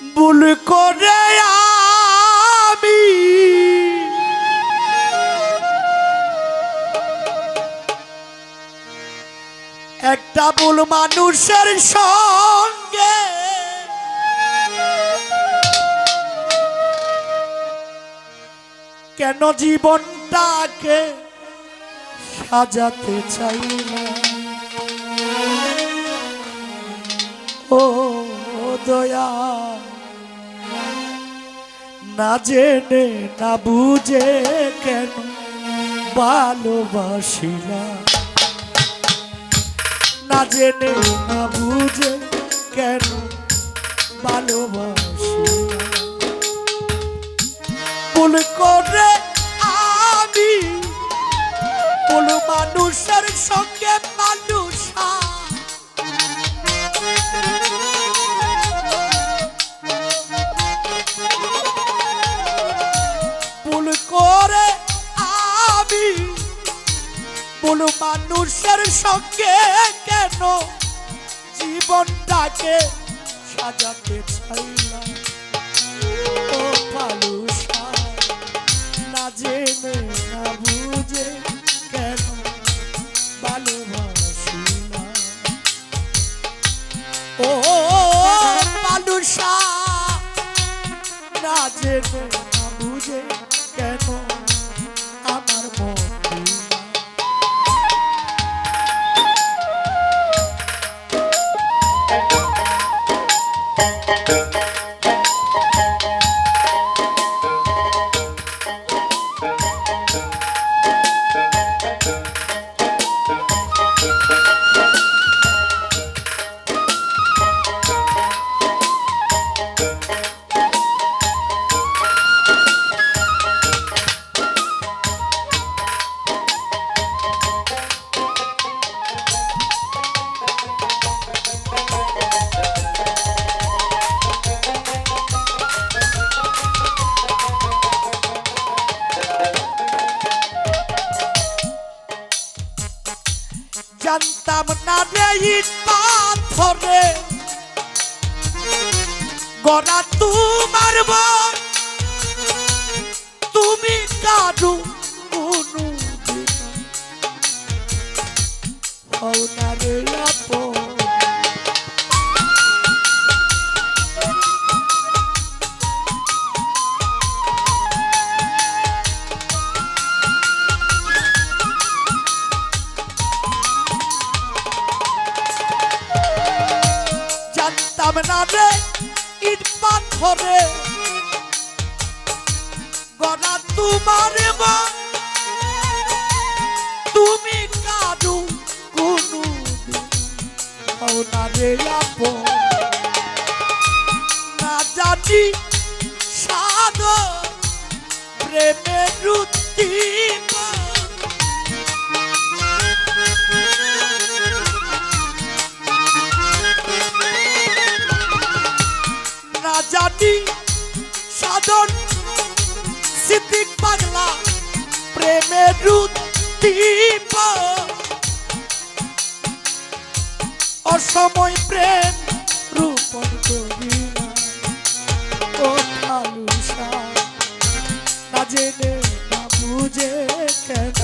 ভুল করে আমি। একটা ভুল মানুষের সঙ্গে কেন জীবনটাকে সাজাতে চাইলাম ও দয়া। না জেনে, না বুঝে কেন ভালোবাসিলাম না জেনে, না বুঝে কেন ভালোবাসিলাম ভুল করে সঙ্গে কেন? জীবনটাকে সাজাতে চাইলাম। জানতাম না রে ইট পাথরে। গড়া তোমার তুমি কারু না রে না জানি সাগর, প্রেমের জানি, সাধন সিদ্দিক পাগলা প্রেমের রুদ্দীপ অসময় প্রেম রূপন করিলা ও খালুসা না জেনে, না বুঝে কেন?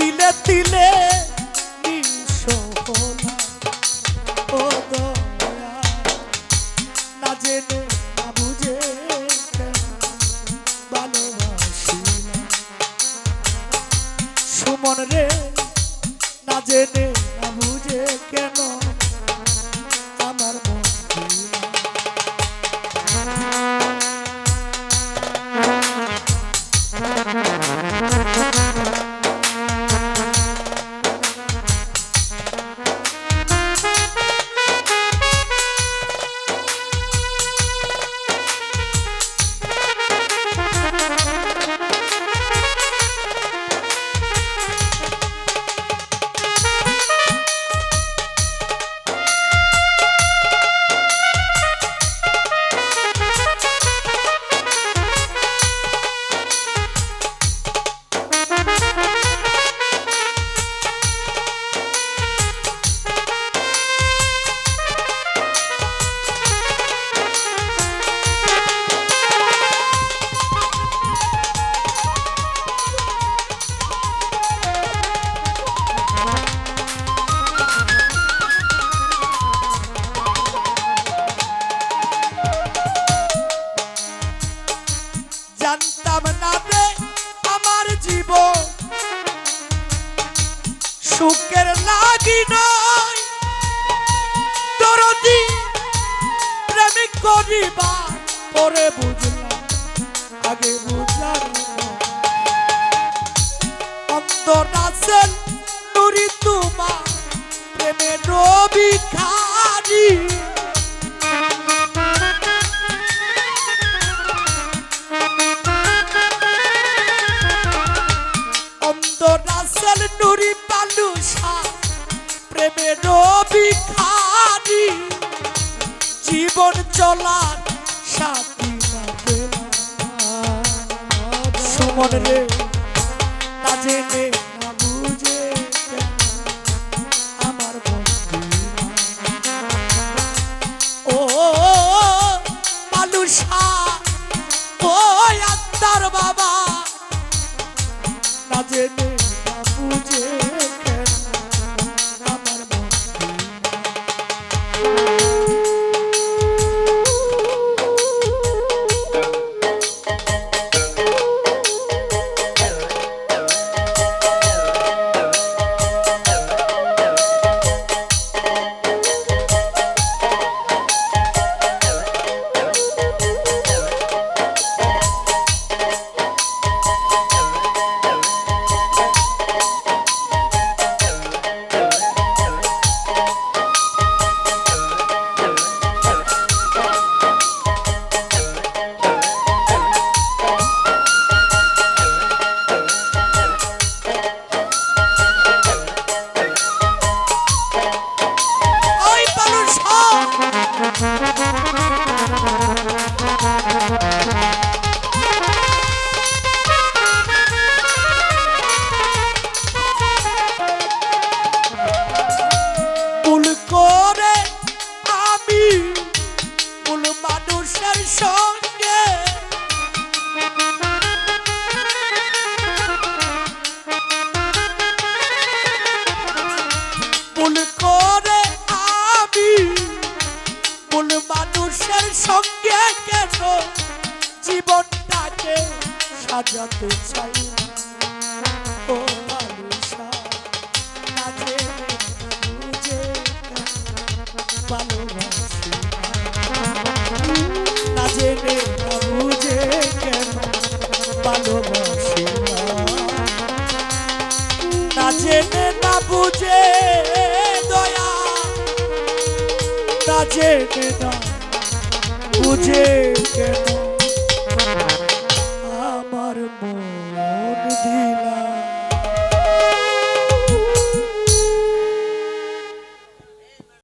তিলে তিলে না জেনে না বুঝে কেন সুমন রে না জেনে জানতাম না রে আমার জীব সুখের লাগি নয় দরদি প্রেমিক করিবা পরে বুঝলাম, আগে বুঝলাম অন্তর প্রেমের ভিখারি জীবন চলার সাথী সুমন রে না সঙ্গে। ভুল করে আমি ভুল মানুষের সঙ্গে কেন? জীবনটাকে সাজাতে চাই। না বুঝে দয়া। না জেনে না বুঝে কেন?